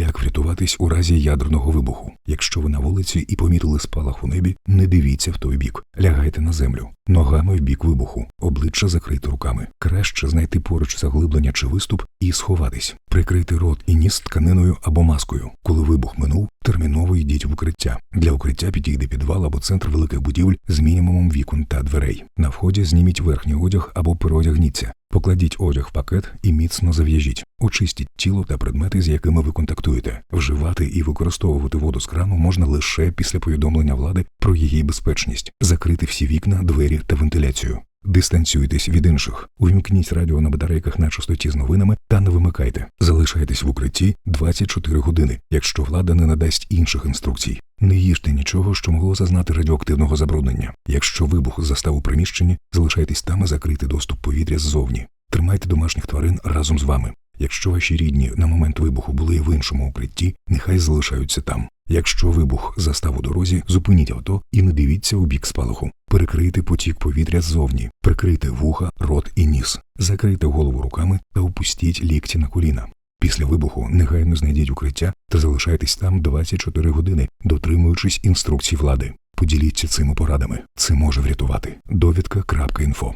Як врятуватись у разі ядерного вибуху? Якщо ви на вулиці і помітили спалах у небі, не дивіться в той бік, лягайте на землю, ногами в бік вибуху, обличчя закрите руками. Краще знайти поруч заглиблення чи виступ і сховатись, прикрити рот і ніс тканиною або маскою. Коли вибух минув, терміново йдіть в укриття. Для укриття підійде підвал або центр великих будівель з мінімумом вікон та дверей. На вході зніміть верхній одяг або переодягніться. Покладіть одяг в пакет і міцно зав'яжіть. Очистіть тіло та предмети, з якими ви контактуєте. Вживати і використовувати воду з крану можна лише після повідомлення влади про її безпечність, закрити всі вікна, двері та вентиляцію. Дистанціюйтесь від інших, увімкніть радіо на батарейках на частоті з новинами та не вимикайте. Залишайтесь в укритті 24 години, якщо влада не надасть інших інструкцій. Не їжте нічого, що могло зазнати радіоактивного забруднення. Якщо вибух застав у приміщенні, залишайтесь там і закрити доступ повітря ззовні. Тримайте домашніх тварин разом з вами. Якщо ваші рідні на момент вибуху були в іншому укритті, нехай залишаються там. Якщо вибух застав у дорозі, зупиніть авто і не дивіться у бік спалаху. Перекрийте потік повітря ззовні, прикрийте вуха, рот і ніс, закрийте голову руками та опустіть лікті на коліна. Після вибуху негайно знайдіть укриття та залишайтесь там 24 години, дотримуючись інструкцій влади. Поділіться цими порадами. Це може врятувати. Довідка.інфо